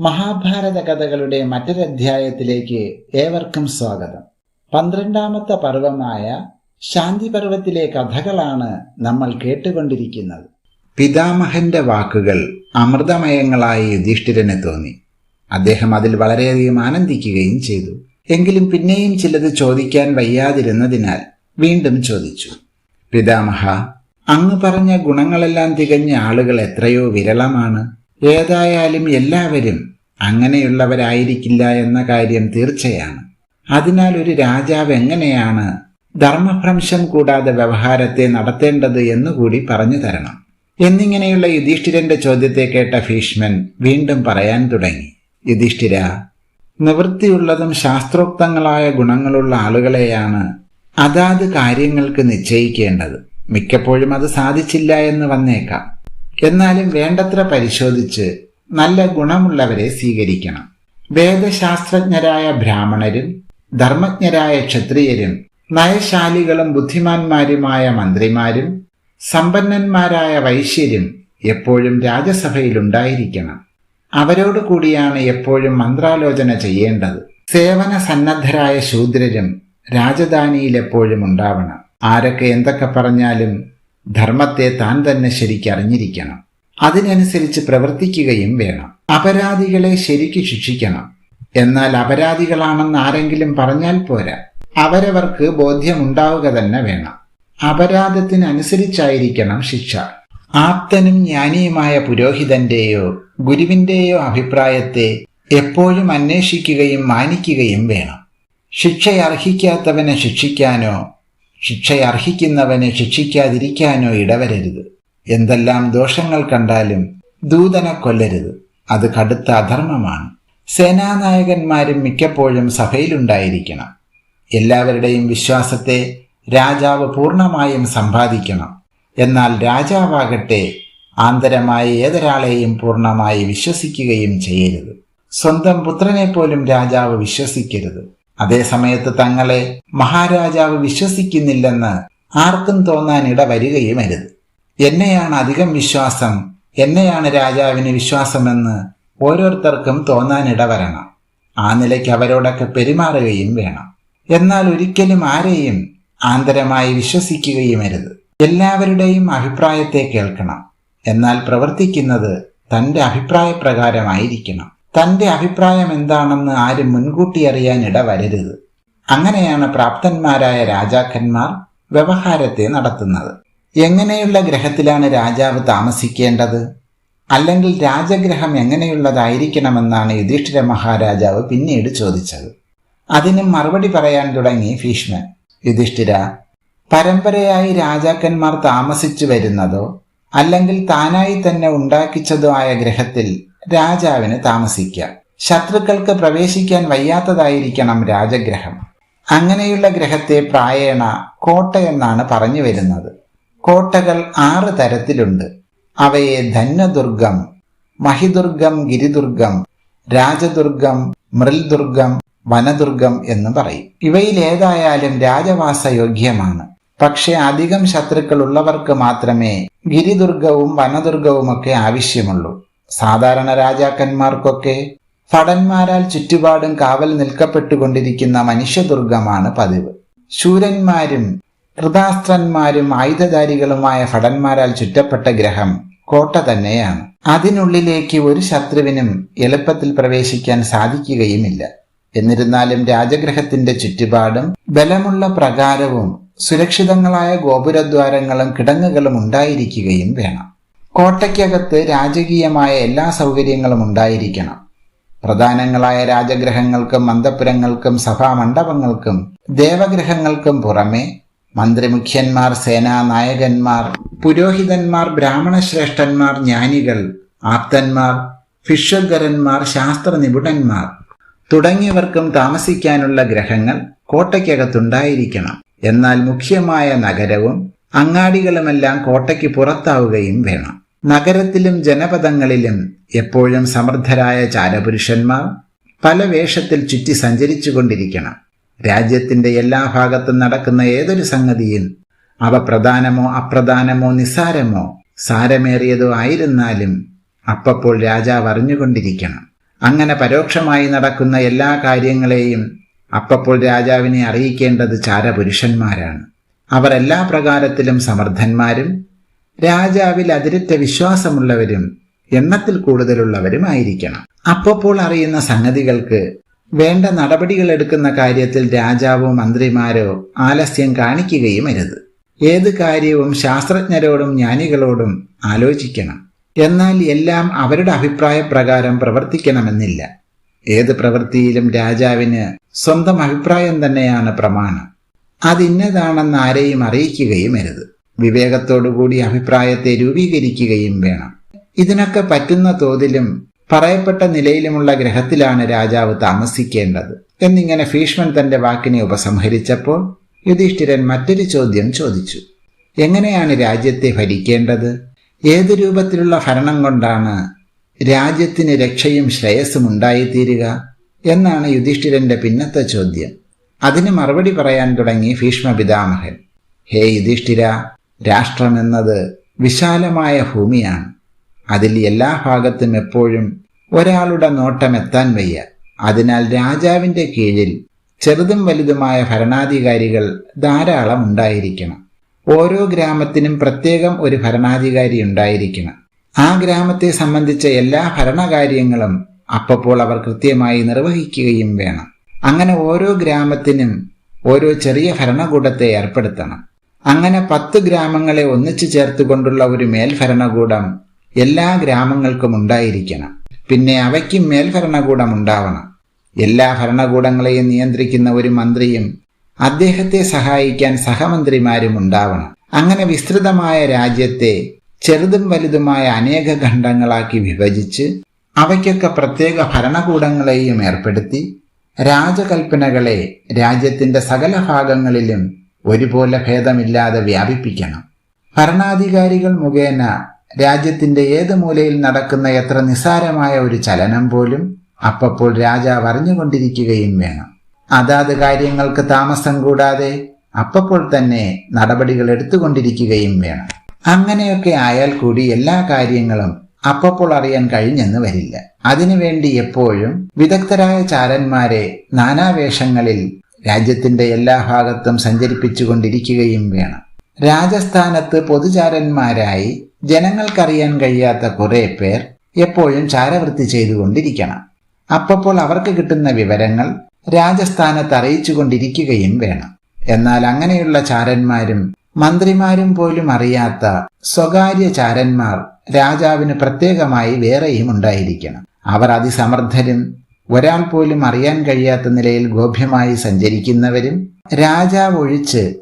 മഹാഭാരത കഥകളുടെ മറ്റൊരധ്യായത്തിലേക്ക് ഏവർക്കും സ്വാഗതം. പന്ത്രണ്ടാമത്തെ പർവമായ ശാന്തി പർവത്തിലെ കഥകളാണ് നമ്മൾ കേട്ടുകൊണ്ടിരിക്കുന്നത്. പിതാമഹന്റെ വാക്കുകൾ അമൃതമയങ്ങളായി യുധിഷ്ഠിരനെ തോന്നി. അദ്ദേഹം അതിൽ വളരെയധികം ആനന്ദിക്കുകയും ചെയ്തു. എങ്കിലും പിന്നെയും ചിലത് ചോദിക്കാൻ വയ്യാതിരുന്നതിനാൽ വീണ്ടും ചോദിച്ചു. പിതാമഹ അങ്ങ് പറഞ്ഞ ഗുണങ്ങളെല്ലാം തികഞ്ഞ ആളുകൾ എത്രയോ വിരളമാണ്. ഏതായാലും എല്ലാവരും അങ്ങനെയുള്ളവരായിരിക്കില്ല എന്ന കാര്യം തീർച്ചയാണ്. അതിനാൽ ഒരു രാജാവ് എങ്ങനെയാണ് ധർമ്മഭ്രംശം കൂടാതെ വ്യവഹാരത്തെ നടത്തേണ്ടത് എന്നുകൂടി പറഞ്ഞു തരണം. എന്നിങ്ങനെയുള്ള യുധിഷ്ഠിരന്റെ ചോദ്യത്തെ കേട്ട ഭീഷ്മൻ വീണ്ടും പറയാൻ തുടങ്ങി. യുധിഷ്ഠിര നിവൃത്തിയുള്ളതും ശാസ്ത്രോക്തങ്ങളായ ഗുണങ്ങളുള്ള ആളുകളെയാണ് അതാത് കാര്യങ്ങൾക്ക് നിശ്ചയിക്കേണ്ടത്. മിക്കപ്പോഴും അത് സാധിച്ചില്ല എന്ന് വന്നേക്കാം. എന്നാലും വേണ്ടത്ര പരിശോധിച്ച് നല്ല ഗുണമുള്ളവരെ സ്വീകരിക്കണം. വേദശാസ്ത്രജ്ഞരായ ബ്രാഹ്മണരും ധർമ്മജ്ഞരായ ക്ഷത്രിയരും നയശാലികളും ബുദ്ധിമാന്മാരുമായ മന്ത്രിമാരും സമ്പന്നന്മാരായ വൈശ്യരും എപ്പോഴും രാജസഭയിലുണ്ടായിരിക്കണം. അവരോട് കൂടിയാണ് എപ്പോഴും മന്ത്രാലോചന ചെയ്യേണ്ടത്. സേവന സന്നദ്ധരായ ശൂദ്രരും രാജധാനിയിൽ എപ്പോഴും ഉണ്ടാവണം. ആരൊക്കെ എന്തൊക്കെ പറഞ്ഞാലും ധർമ്മത്തെ താൻ തന്നെ ശരിക്കറിഞ്ഞിരിക്കണം അതിനനുസരിച്ച് പ്രവർത്തിക്കുകയും വേണം. അപരാധികളെ ശരിക്ക് ശിക്ഷിക്കണം. എന്നാൽ അപരാധികളാണെന്ന് ആരെങ്കിലും പറഞ്ഞാൽ പോരാ. അവരവർക്ക് ബോധ്യമുണ്ടാവുക തന്നെ വേണം. അപരാധത്തിനനുസരിച്ചായിരിക്കണം ശിക്ഷ. ആപ്തനും ജ്ഞാനിയുമായ പുരോഹിതന്റെയോ ഗുരുവിന്റെയോ അഭിപ്രായത്തെ എപ്പോഴും അന്വേഷിക്കുകയും മാനിക്കുകയും വേണം. ശിക്ഷയർഹിക്കാത്തവനെ ശിക്ഷിക്കാനോ ശിക്ഷയർഹിക്കുന്നവനെ ശിക്ഷിക്കാതിരിക്കാനോ ഇടവരരുത്. എന്തെല്ലാം ദോഷങ്ങൾ കണ്ടാലും ദൂതനെ കൊല്ലരുത്. അത് കടുത്ത അധർമ്മമാണ്. സേനാനായകന്മാരും മിക്കപ്പോഴും സഭയിലുണ്ടായിരിക്കണം. എല്ലാവരുടെയും വിശ്വാസത്തെ രാജാവ് പൂർണമായും സമ്പാദിക്കണം. എന്നാൽ രാജാവാകട്ടെ ആന്തരമായി ഏതൊരാളെയും പൂർണമായി വിശ്വസിക്കുകയും ചെയ്യരുത്. സ്വന്തം പുത്രനെ പോലും രാജാവ് വിശ്വസിക്കരുത്. അതേസമയത്ത് തങ്ങളെ മഹാരാജാവ് വിശ്വസിക്കുന്നില്ലെന്ന് ആർക്കും തോന്നാൻ ഇടവരികയും അരുത് എന്നെയാണ് അധികം വിശ്വാസം എന്നെയാണ് രാജാവിന് വിശ്വാസമെന്ന് ഓരോരുത്തർക്കും തോന്നാൻ ഇടവരണം ആ നിലയ്ക്ക് അവരോടൊക്കെ പെരുമാറുകയും വേണം. എന്നാൽ ഒരിക്കലും ആരെയും ആന്തരമായി വിശ്വസിക്കുകയും അരുത് എല്ലാവരുടെയും അഭിപ്രായത്തെ കേൾക്കണം. എന്നാൽ പ്രവർത്തിക്കുന്നത് തന്റെ അഭിപ്രായപ്രകാരമായിരിക്കണം. തന്റെ അഭിപ്രായം എന്താണെന്ന് ആരും മുൻകൂട്ടി അറിയാൻ ഇടവരരുത്. അങ്ങനെയാണ് പ്രാപ്തന്മാരായ രാജാക്കന്മാർ വ്യവഹാരത്തെ നടത്തുന്നത്. എങ്ങനെയുള്ള ഗ്രഹത്തിലാണ് രാജാവ് താമസിക്കേണ്ടത്? അല്ലെങ്കിൽ രാജഗ്രഹം എങ്ങനെയുള്ളതായിരിക്കണമെന്നാണ് യുധിഷ്ഠിര മഹാരാജാവ് പിന്നീട് ചോദിച്ചത്. അതിനും മറുപടി പറയാൻ തുടങ്ങി ഭീഷ്മൻ. യുധിഷ്ഠിര പരമ്പരയായി രാജാക്കന്മാർ താമസിച്ചു വരുന്നതോ അല്ലെങ്കിൽ താനായി തന്നെ ഉണ്ടാക്കിച്ചതോ ആയ ഗ്രഹത്തിൽ രാജാവിന് താമസിക്കാം. ശത്രുക്കൾക്ക് പ്രവേശിക്കാൻ വയ്യാത്തതായിരിക്കണം രാജഗ്രഹം. അങ്ങനെയുള്ള ഗ്രഹത്തെ പ്രായേണ കോട്ട എന്നാണ് പറഞ്ഞു വരുന്നത്. കോട്ടകൾ ആറ് തരത്തിലുണ്ട്. അവയെ ധന്യദുർഗം മഹിദുർഗം ഗിരിദുർഗം രാജദുർഗം മൃൽദുർഗം വനദുർഗം എന്ന് പറയും. ഇവയിലേതായാലും രാജവാസ യോഗ്യമാണ് പക്ഷെ അധികം ശത്രുക്കൾ ഉള്ളവർക്ക് മാത്രമേ ഗിരിദുർഗവും വനദുർഗവുമൊക്കെ ആവശ്യമുള്ളൂ. സാധാരണ രാജാക്കന്മാർക്കൊക്കെ ഭടന്മാരാൽ ചുറ്റുപാടും കാവൽ നിൽക്കപ്പെട്ടുകൊണ്ടിരിക്കുന്ന മനുഷ്യദുർഗമാണ് പതിവ്. ശൂരന്മാരും കൃതാസ്ത്രന്മാരും ആയുധധാരികളുമായ ഭടന്മാരാൽ ചുറ്റപ്പെട്ട ഗ്രഹം കോട്ട തന്നെയാണ്. അതിനുള്ളിലേക്ക് ഒരു ശത്രുവിനും എളുപ്പത്തിൽ പ്രവേശിക്കാൻ സാധിക്കുകയുമില്ല. എന്നിരുന്നാലും രാജഗ്രഹത്തിന്റെ ചുറ്റുപാടും ബലമുള്ള പ്രകാരവും സുരക്ഷിതങ്ങളായ ഗോപുരദ്വാരങ്ങളും കിടങ്ങുകളും ഉണ്ടായിരിക്കുകയും വേണം. കോട്ടയ്ക്കകത്ത് രാജകീയമായ എല്ലാ സൗകര്യങ്ങളും ഉണ്ടായിരിക്കണം. പ്രധാനങ്ങളായ രാജഗ്രഹങ്ങൾക്കും മന്ദപുരങ്ങൾക്കും സഭാമണ്ഡപങ്ങൾക്കും ദേവഗ്രഹങ്ങൾക്കും പുറമെ മന്ത്രിമുഖ്യന്മാർ സേനാ നായകന്മാർ പുരോഹിതന്മാർ ബ്രാഹ്മണശ്രേഷ്ഠന്മാർ ജ്ഞാനികൾ ആപ്തന്മാർ ഭിക്ഷുകരന്മാർ ശാസ്ത്ര നിപുണന്മാർ തുടങ്ങിയവർക്കും താമസിക്കാനുള്ള ഗ്രഹങ്ങൾ കോട്ടയ്ക്കകത്തുണ്ടായിരിക്കണം. എന്നാൽ മുഖ്യമായ നഗരവും അങ്ങാടികളുമെല്ലാം കോട്ടയ്ക്ക് പുറത്താവുകയും വേണം. നഗരത്തിലും ജനപദങ്ങളിലും എപ്പോഴും സമർത്ഥരായ ചാരപുരുഷന്മാർ പല വേഷത്തിൽ ചുറ്റി സഞ്ചരിച്ചു കൊണ്ടിരിക്കണം രാജ്യത്തിന്റെ എല്ലാ ഭാഗത്തും നടക്കുന്ന ഏതൊരു സംഗതിയും അവ പ്രധാനമോ അപ്രധാനമോ നിസ്സാരമോ സാരമേറിയതോ ആയിരുന്നാലും അപ്പപ്പോൾ രാജാവ് അറിഞ്ഞുകൊണ്ടിരിക്കണം. അങ്ങനെ പരോക്ഷമായി നടക്കുന്ന എല്ലാ കാര്യങ്ങളെയും അപ്പപ്പോൾ രാജാവിനെ അറിയിക്കേണ്ടത് ചാരപുരുഷന്മാരാണ്. അവർ എല്ലാ പ്രകാരത്തിലും സമർത്ഥന്മാരും രാജാവിൽ അതിരറ്റ വിശ്വാസമുള്ളവരും എണ്ണത്തിൽ കൂടുതലുള്ളവരും ആയിരിക്കണം അപ്പപ്പോൾ അറിയുന്ന സംഗതികൾക്ക് വേണ്ട നടപടികൾ എടുക്കുന്ന കാര്യത്തിൽ രാജാവോ മന്ത്രിമാരോ ആലസ്യം കാണിക്കുകയും അരുത് ഏത് കാര്യവും ശാസ്ത്രജ്ഞരോടും ജ്ഞാനികളോടും ആലോചിക്കണം. എന്നാൽ എല്ലാം അവരുടെ അഭിപ്രായപ്രകാരം പ്രവർത്തിക്കണമെന്നില്ല. ഏത് പ്രവൃത്തിയിലും രാജാവിന് സ്വന്തം അഭിപ്രായം തന്നെയാണ് പ്രമാണം. അതിന്നതാണെന്ന് ആരെയും അറിയിക്കുകയും അരുത്. വിവേകത്തോടുകൂടി അഭിപ്രായത്തെ രൂപീകരിക്കുകയും വേണം. ഇതിനൊക്കെ പറ്റുന്ന തോതിലും പറയപ്പെട്ട നിലയിലുമുള്ള ഗ്രഹത്തിലാണ് രാജാവ് താമസിക്കേണ്ടത് എന്നിങ്ങനെ ഭീഷ്മൻ തന്റെ വാക്കിനെ ഉപസംഹരിച്ചപ്പോൾ യുധിഷ്ഠിരൻ മറ്റൊരു ചോദ്യം ചോദിച്ചു. എങ്ങനെയാണ് രാജ്യത്തെ ഭരിക്കേണ്ടത്? ഏത് രൂപത്തിലുള്ള ഭരണം കൊണ്ടാണ് രാജ്യത്തിന് രക്ഷയും ശ്രേയസ്സും ഉണ്ടായിത്തീരുക എന്നാണ് യുധിഷ്ഠിരന്റെ പിന്നത്തെ ചോദ്യം. അതിന് മറുപടി പറയാൻ തുടങ്ങി ഭീഷ്മ പിതാമഹൻ ഹേ യുധിഷ്ഠിര രാഷ്ട്രമെന്നത് വിശാലമായ ഭൂമിയാണ്. അതിൽ എല്ലാ ഭാഗത്തും എപ്പോഴും ഒരാളുടെ നോട്ടം എത്താൻ വയ്യ. അതിനാൽ രാജാവിന്റെ കീഴിൽ ചെറുതും വലുതുമായ ഭരണാധികാരികൾ ധാരാളം ഉണ്ടായിരിക്കണം. ഓരോ ഗ്രാമത്തിനും പ്രത്യേകം ഒരു ഭരണാധികാരി ഉണ്ടായിരിക്കണം. ആ ഗ്രാമത്തെ സംബന്ധിച്ച എല്ലാ ഭരണകാര്യങ്ങളും അപ്പപ്പോൾ അവർ കൃത്യമായി നിർവഹിക്കുകയും വേണം. അങ്ങനെ ഓരോ ഗ്രാമത്തിനും ഓരോ ചെറിയ ഭരണകൂടത്തെ ഏർപ്പെടുത്തണം. അങ്ങനെ പത്ത് ഗ്രാമങ്ങളെ ഒന്നിച്ചു ചേർത്തുകൊണ്ടുള്ള ഒരു മേൽഭരണകൂടം എല്ലാ ഗ്രാമങ്ങൾക്കും ഉണ്ടായിരിക്കണം. പിന്നെ അവയ്ക്കും മേൽഭരണകൂടം ഉണ്ടാവണം. എല്ലാ ഭരണകൂടങ്ങളെയും നിയന്ത്രിക്കുന്ന ഒരു മന്ത്രിയും അദ്ദേഹത്തെ സഹായിക്കാൻ സഹമന്ത്രിമാരും ഉണ്ടാവണം. അങ്ങനെ വിസ്തൃതമായ രാജ്യത്തെ ചെറുതും വലുതുമായ അനേക ഖണ്ഡങ്ങളാക്കി വിഭജിച്ച് അവയ്ക്കൊക്കെ പ്രത്യേക ഭരണകൂടങ്ങളെയും ഏർപ്പെടുത്തി രാജകൽപ്പനകളെ രാജ്യത്തിന്റെ സകല ഭാഗങ്ങളിലും ഒരുപോലെ ഭേദമില്ലാതെ വ്യാപിപ്പിക്കണം. ഭരണാധികാരികൾ മുഖേന രാജ്യത്തിന്റെ ഏത് മൂലയിൽ നടക്കുന്ന എത്ര നിസ്സാരമായ ഒരു ചലനം പോലും അപ്പപ്പോൾ രാജാവ് അറിഞ്ഞുകൊണ്ടിരിക്കുകയും വേണം. അതാത് കാര്യങ്ങൾക്ക് താമസം കൂടാതെ അപ്പപ്പോൾ തന്നെ നടപടികൾ എടുത്തുകൊണ്ടിരിക്കുകയും വേണം. അങ്ങനെയൊക്കെ ആയാൽ കൂടി എല്ലാ കാര്യങ്ങളും അപ്പപ്പോൾ അറിയാൻ കഴിഞ്ഞെന്ന് വരില്ല. അതിനുവേണ്ടി എപ്പോഴും വിദഗ്ധരായ ചാരന്മാരെ നാനാവേഷങ്ങളിൽ രാജ്യത്തിന്റെ എല്ലാ ഭാഗത്തും സഞ്ചരിപ്പിച്ചുകൊണ്ടിരിക്കുകയും വേണം. രാജസ്ഥാനത്ത് പൊതുചാരന്മാരായി ജനങ്ങൾക്കറിയാൻ കഴിയാത്ത കുറെ പേർ എപ്പോഴും ചാരവൃത്തി ചെയ്തുകൊണ്ടിരിക്കണം. അപ്പപ്പോൾ അവർക്ക് കിട്ടുന്ന വിവരങ്ങൾ രാജസ്ഥാനത്ത് അറിയിച്ചുകൊണ്ടിരിക്കുകയും വേണം. എന്നാൽ അങ്ങനെയുള്ള ചാരന്മാരും മന്ത്രിമാരും പോലും അറിയാത്ത സ്വകാര്യ ചാരന്മാർ രാജാവിന് പ്രത്യേകമായി വേറെയും ഉണ്ടായിരിക്കണം. അവർ അതിസമർത്ഥരും ഒരാൾ പോലും അറിയാൻ കഴിയാത്ത നിലയിൽ ഗോപ്യമായി സഞ്ചരിക്കുന്നവരും രാജാവ് ഒഴിച്ച്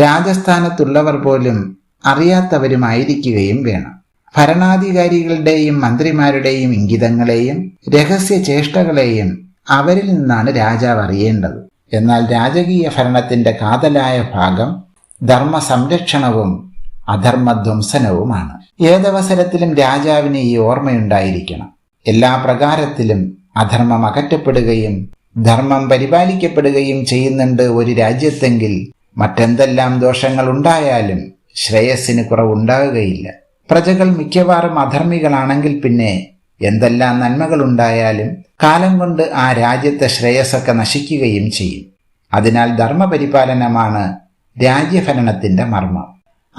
രാജസ്ഥാനത്തുള്ളവർ പോലും അറിയാത്തവരുമായിരിക്കുകയും വേണം. ഭരണാധികാരികളുടെയും മന്ത്രിമാരുടെയും ഇംഗിതങ്ങളെയും രഹസ്യ ചേഷ്ടകളെയും അവരിൽ നിന്നാണ് രാജാവ് അറിയേണ്ടത്. എന്നാൽ രാജകീയ ഭരണത്തിന്റെ കാതലായ ഭാഗം ധർമ്മ സംരക്ഷണവും അധർമ്മധ്വംസനവുമാണ്. ഏതവസരത്തിലും രാജാവിന് ഈ ഓർമ്മയുണ്ടായിരിക്കണം. എല്ലാ പ്രകാരത്തിലും അധർമ്മം അകറ്റപ്പെടുകയും ധർമ്മം പരിപാലിക്കപ്പെടുകയും ചെയ്യുന്നുണ്ട് ഒരു രാജ്യത്തെങ്കിൽ മറ്റെന്തെല്ലാം ദോഷങ്ങൾ ഉണ്ടായാലും ശ്രേയസ്സിന് കുറവുണ്ടാകുകയില്ല. പ്രജകൾ മിക്കവാറും അധർമ്മികളാണെങ്കിൽ പിന്നെ എന്തെല്ലാം നന്മകൾ ഉണ്ടായാലും കാലം കൊണ്ട് ആ രാജ്യത്തെ ശ്രേയസ്സൊക്കെ നശിക്കുകയും ചെയ്യും. അതിനാൽ ധർമ്മപരിപാലനമാണ് രാജ്യഭരണത്തിന്റെ മർമ്മം.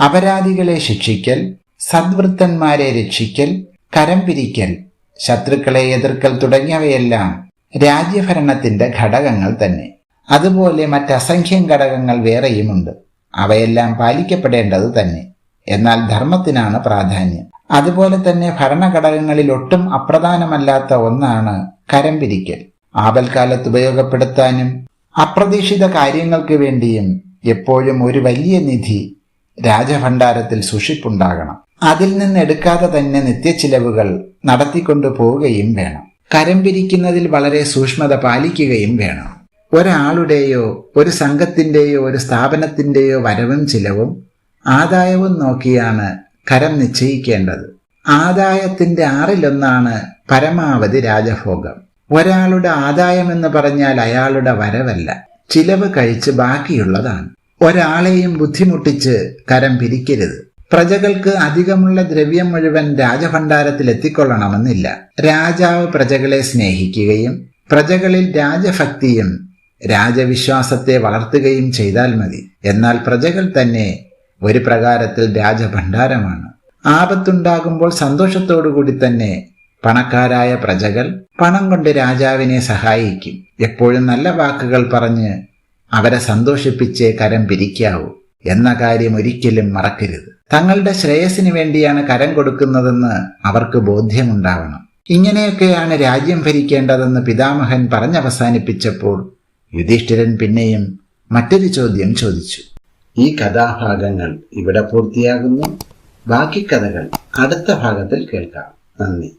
അപരാധികളെ ശിക്ഷിക്കൽ സദ്വൃത്തന്മാരെ രക്ഷിക്കൽ കരം പിരിക്കൽ ശത്രുക്കളെ എതിർക്കൽ തുടങ്ങിയവയെല്ലാം രാജ്യഭരണത്തിന്റെ ഘടകങ്ങൾ തന്നെ. അതുപോലെ മറ്റസംഖ്യം ഘടകങ്ങൾ വേറെയുമുണ്ട്. അവയെല്ലാം പാലിക്കപ്പെടേണ്ടത് തന്നെ. എന്നാൽ ധർമ്മത്തിനാണ് പ്രാധാന്യം. അതുപോലെ തന്നെ ഭരണഘടകങ്ങളിൽ ഒട്ടും അപ്രധാനമല്ലാത്ത ഒന്നാണ് കരം പിരിക്കൽ. ആപൽക്കാലത്ത് ഉപയോഗപ്പെടുത്താനും അപ്രതീക്ഷിത കാര്യങ്ങൾക്ക് വേണ്ടിയും എപ്പോഴും ഒരു വലിയ നിധി രാജഭണ്ഡാരത്തിൽ സൂക്ഷിപ്പുണ്ടാകണം. അതിൽ നിന്ന് എടുക്കാതെ തന്നെ നിത്യച്ചിലവുകൾ നടത്തിക്കൊണ്ടു പോവുകയും വേണം. കരം പിരിക്കുന്നതിൽ വളരെ സൂക്ഷ്മത പാലിക്കുകയും വേണം. ഒരാളുടെയോ ഒരു സംഘത്തിന്റെയോ ഒരു സ്ഥാപനത്തിന്റെയോ വരവും ചിലവും ആദായവും നോക്കിയാണ് കരം നിശ്ചയിക്കേണ്ടത്. ആദായത്തിന്റെ ആറിലൊന്നാണ് പരമാവധി രാജഭോഗം. ഒരാളുടെ ആദായം എന്ന് പറഞ്ഞാൽ അയാളുടെ വരവല്ല. ചിലവ് കഴിച്ച് ബാക്കിയുള്ളതാണ്. ഒരാളെയും ബുദ്ധിമുട്ടിച്ച് കരം പിരിക്കരുത്. പ്രജകൾക്ക് അധികമുള്ള ദ്രവ്യം മുഴുവൻ രാജഭണ്ഡാരത്തിൽ എത്തിക്കൊള്ളണമെന്നില്ല രാജാവ് പ്രജകളെ സ്നേഹിക്കുകയും പ്രജകളിൽ രാജഭക്തിയും രാജവിശ്വാസത്തെ വളർത്തുകയും ചെയ്താൽ മതി. എന്നാൽ പ്രജകൾ തന്നെ ഒരു പ്രകാരത്തിൽ രാജഭണ്ഡാരമാണ്. ആപത്തുണ്ടാകുമ്പോൾ സന്തോഷത്തോടുകൂടി തന്നെ പണക്കാരായ പ്രജകൾ പണം കൊണ്ട് രാജാവിനെ സഹായിക്കും. എപ്പോഴും നല്ല വാക്കുകൾ പറഞ്ഞ് അവരെ സന്തോഷിപ്പിച്ച് കരം പിരിക്കാവൂ. എന്ന കാര്യം ഒരിക്കലും മറക്കരുത്. തങ്ങളുടെ ശ്രേയസിന് വേണ്ടിയാണ് കരം കൊടുക്കുന്നതെന്ന് അവർക്ക് ബോധ്യമുണ്ടാവണം. ഇങ്ങനെയൊക്കെയാണ് രാജ്യം ഭരിക്കേണ്ടതെന്ന് പിതാമഹൻ പറഞ്ഞവസാനിപ്പിച്ചപ്പോൾ യുധിഷ്ഠിരൻ പിന്നെയും മറ്റൊരു ചോദ്യം ചോദിച്ചു. ഈ കഥാഭാഗങ്ങൾ ഇവിടെ പൂർത്തിയാകുന്നു. ബാക്കി കഥകൾ അടുത്ത ഭാഗത്തിൽ കേൾക്കാം. നന്ദി.